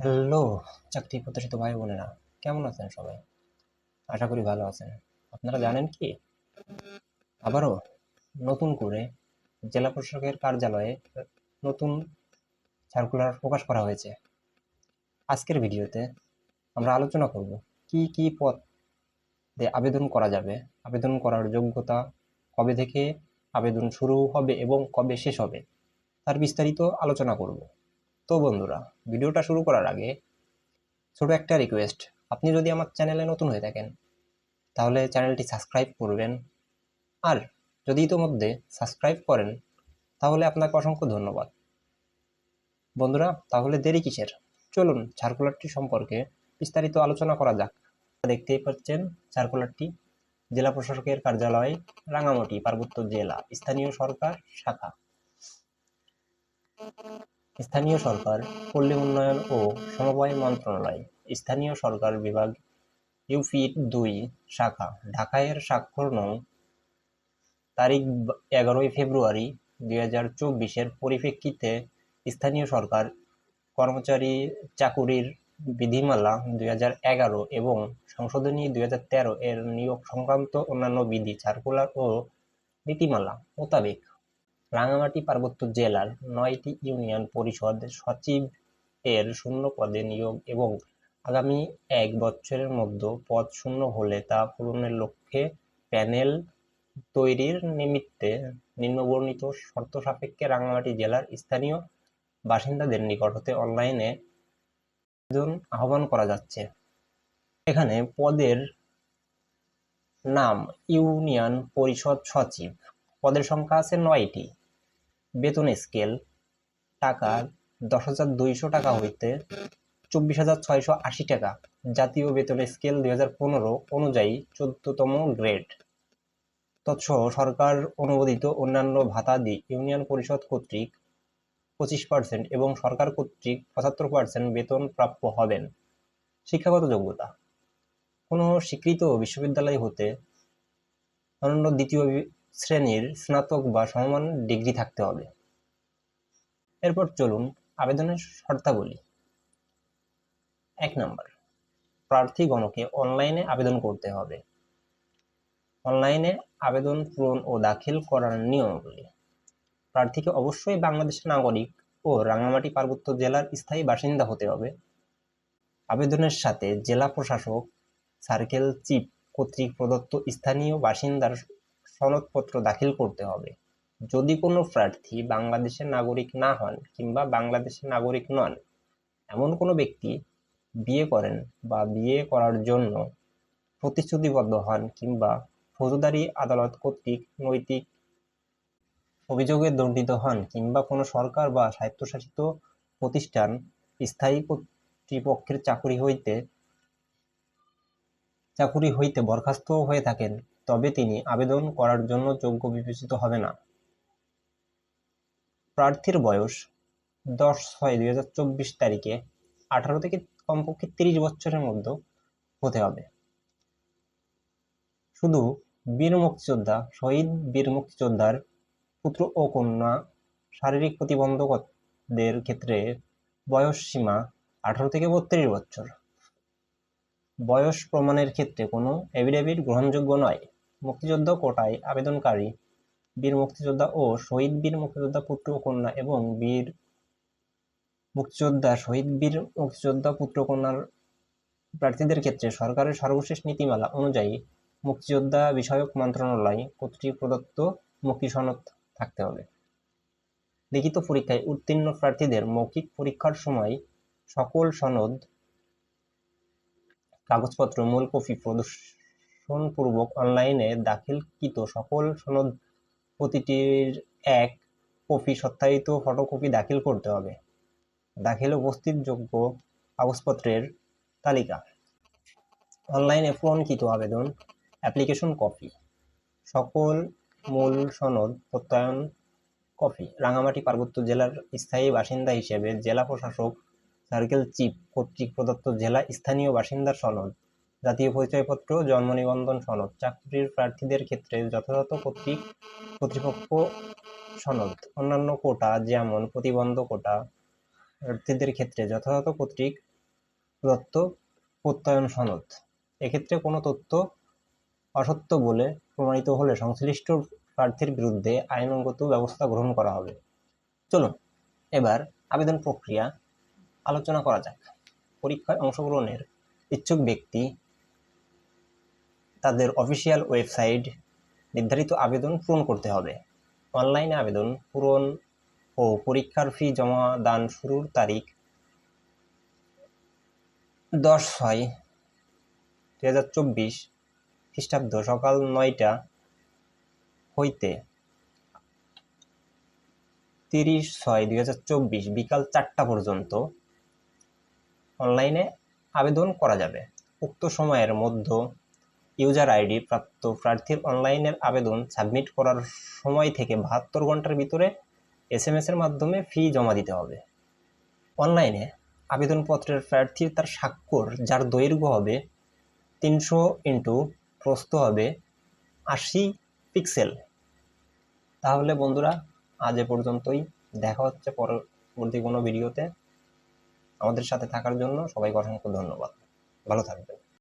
Hello, চাকরি প্রত্যাশিত ভাই বোনেরা, কেমন আছেন সবাই? আশা করি ভালো আছেন। আপনারা জানেন কি? আবারও নতুন করে জেলা প্রশাসকের কার্যালয়ে নতুন সার্কুলার প্রকাশ করা হয়েছে। আজকের ভিডিওতে আমরা আলোচনা করব, কি কি পদে আবেদন করা যাবে, আবেদন করার যোগ্যতা কবে থেকে আবেদন শুরু হবে এবং কবে শেষ হবে, তার বিস্তারিত আলোচনা করব। তো বন্ধুরা, ভিডিওটা শুরু করার আগে ছোট একটা রিকোয়েস্ট আপনি যদি আমার চ্যানেলে নতুন হয়ে থাকেন, তাহলে চ্যানেলটি সাবস্ক্রাইব করবেন। আর যদি ইতোমধ্যে সাবস্ক্রাইব করেন, তাহলে আপনাকে অসংখ্য ধন্যবাদ। বন্ধুরা, তাহলে দেরি কিসের? চলুন সার্কুলারটি সম্পর্কে বিস্তারিত আলোচনা করা যাক। দেখতেই পাচ্ছেন সার্কুলারটি জেলা প্রশাসকের কার্যালয়, রাঙামাটি, পার্বত্য জেলা, স্থানীয় সরকার, শাখা। স্থানীয় সরকার, পল্লী উন্নয়ন ও সমবায় মন্ত্রণালয়, স্থানীয় সরকার বিভাগ, ইউপির দুই শাখা ঢাকায়ের স্বাক্ষর নং তারিখ এগারোই ফেব্রুয়ারি দুই হাজার চব্বিশের পরিপ্রেক্ষিতে স্থানীয় সরকার কর্মচারী চাকুরির বিধিমালা দুই হাজার এগারো এবং সংশোধনী দুই তেরো এর নিয়োগ সংক্রান্ত অন্যান্য বিধি, সার্কুলার ও নীতিমালা মোতাবেক রাঙামাটি পার্বত্য জেলার নয়টি ইউনিয়ন পরিষদ সচিব এর শূন্য পদে নিয়োগ এবং আগামী এক বছরের মধ্যে পদ শূন্য হলে তা পূরণের লক্ষ্যে প্যানেল তৈরির নিমিত্তে নিম্নবর্ণিত শর্ত সাপেক্ষে রাঙামাটি জেলার স্থানীয় বাসিন্দাদের নিকট হতে অনলাইনে আবেদন আহ্বান করা যাচ্ছে। এখানে পদের নাম ইউনিয়ন পরিষদ সচিব। পদের সংখ্যা আছে নয়টি। বেতন স্কেল টাকা দশ হাজার দুইশো টাকা হইতে চব্বিশ হাজার ছয়শো আশি টাকা। জাতীয় বেতন স্কেল দুই হাজার পনেরো অনুযায়ী চোদ্দতম গ্রেড তৎসহ সরকার অনুমোদিত অন্যান্য ভাতাদি ইউনিয়ন পরিষদ কর্তৃক পঁচিশ পার্সেন্ট এবং সরকার কর্তৃক পঁচাত্তর পার্সেন্ট বেতন প্রাপ্য হবেন। শিক্ষাগত যোগ্যতা। কোনো স্বীকৃত বিশ্ববিদ্যালয় হতে অনন্য দ্বিতীয় শ্রেণির স্নাতক বা সমমান ডিগ্রি থাকতে হবে। এরপর চলুন আবেদনের শর্তাবলী। এক নম্বর, প্রার্থীগণকে অনলাইনে আবেদন করতে হবে। অনলাইনে আবেদন পূরণ ও দাখিল করার নিয়মগুলি প্রার্থীকে অবশ্যই বাংলাদেশের নাগরিক ও রাঙামাটি পার্বত্য জেলার স্থায়ী বাসিন্দা হতে হবে। আবেদনের সাথে জেলা প্রশাসক, সার্কেল চিফ কর্তৃক প্রদত্ত স্থানীয় বাসিন্দার সনদপত্র দাখিল করতে হবে। যদি কোনো প্রার্থী বাংলাদেশের নাগরিক না হন কিংবা বাংলাদেশের নাগরিক নন, এমন কোনো ব্যক্তি বিয়ে করেন বা বিয়ে করার জন্য প্রতিশ্রুতিবদ্ধ হন কিংবা ফৌজদারি আদালত কর্তৃক নৈতিক অভিযোগে দণ্ডিত হন কিংবা কোনো সরকার বা স্বায়ত্তশাসিত প্রতিষ্ঠান স্থায়ী কর্তৃপক্ষের চাকুরি হইতে চাকুরি হইতে বরখাস্ত হয়ে থাকেন তবে তিনি আবেদন করার জন্য যোগ্য বিবেচিত হবে না। প্রার্থীর বয়স দশ ছয় দুই হাজার চব্বিশ তারিখে আঠারো থেকে কমপক্ষে তিরিশ বছরের মধ্যে হতে হবে। শুধু বীর মুক্তিযোদ্ধা, শহীদ বীর মুক্তিযোদ্ধার পুত্র ও কন্যা শারীরিক প্রতিবন্ধকদের ক্ষেত্রে বয়স সীমা আঠারো থেকে বত্রিশ বছর। বয়স প্রমাণের ক্ষেত্রে কোনো এভিডেভিট গ্রহণযোগ্য নয়। মুক্তিযুদ্ধ কোটায় আবেদনকারী, বীর মুক্তিযোদ্ধা ও শহীদ বীর মুক্তিযোদ্ধা পুত্র কন্যা এবং বীর মুক্তিযোদ্ধা, শহীদ বীর মুক্তিযোদ্ধা পুত্র কন্যার প্রার্থীদের ক্ষেত্রে সরকারের সর্বশেষ নীতিমালা অনুযায়ী মুক্তিযোদ্ধা বিষয়ক মন্ত্রণালয় কর্তৃক প্রদত্ত মুক্তি সনদ থাকতে হবে? লিখিত পরীক্ষায় উত্তীর্ণ প্রার্থীদের মৌখিক পরীক্ষার সময় সকল সনদ, কাগজপত্র, মূল কপি প্রদর্শনপূর্বক অনলাইনে দাখিলকৃত সকল সনদ প্রতিটির এক কপি সত্যায়িত ফটোকপি দাখিল করতে হবে। দাখিল উপস্থিত যোগ্য কাগজপত্রের তালিকা। অনলাইনে পূরণকৃত আবেদন, অ্যাপ্লিকেশন কপি, সকল মূল সনদ প্রত্যয়ন কপি, রাঙামাটি, পার্বত্য জেলার স্থায়ী বাসিন্দা হিসেবে জেলা প্রশাসক সার্কেল চিফ কর্তৃক প্রদত্ত জেলা স্থানীয় বাসিন্দার সনদ জাতীয় পরিচয়পত্র, জন্ম নিবন্ধন সনদ, চাকরির প্রার্থীদের ক্ষেত্রে যথাযথ কর্তৃক কর্তৃপক্ষ সনদ, অন্যান্য কোটা যেমন প্রতিবন্ধ কোটা, প্রার্থীদের ক্ষেত্রে যথাযথ কর্তৃক প্রদত্ত প্রত্যয়ন সনদ। এক্ষেত্রে কোনো তথ্য অসত্য বলে প্রমাণিত হলে সংশ্লিষ্ট প্রার্থীর বিরুদ্ধে আইনগত ব্যবস্থা গ্রহণ করা হবে। চলুন, এবার আবেদন প্রক্রিয়া আলোচনা করা যাক। পরীক্ষায় অংশগ্রহণের ইচ্ছুক ব্যক্তি তাদের অফিসিয়াল ওয়েবসাইট নির্ধারিত আবেদন পূরণ করতে হবে। অনলাইনে আবেদন পূরণ ও পরীক্ষার ফি জমা দান শুরুর তারিখ দশ ছয় দু হাজার চব্বিশ খ্রিস্টাব্দ সকাল নয়টা হইতে তিরিশ ছয় দুই হাজার চব্বিশ বিকাল চারটা পর্যন্ত অনলাইনে আবেদন করা যাবে। উক্ত সময়ের মধ্যে ইউজার আইডি প্রাপ্ত প্রার্থীর অনলাইনের আবেদন সাবমিট করার সময় থেকে বাহাত্তর ঘণ্টার ভিতরে এস এম এর মাধ্যমে ফি জমা দিতে হবে। অনলাইনে আবেদনপত্রের প্রার্থী তার স্বাক্ষর, যার দৈর্ঘ্য হবে তিনশো ইন্টু প্রস্থ হবে আশি পিক্সেল। তাহলে বন্ধুরা, আজ এ পর্যন্তই। দেখা হচ্ছে পরবর্তী কোনো ভিডিওতে। আমাদের সাথে থাকার জন্য সবাইকে অসংখ্য ধন্যবাদ। ভালো থাকবেন।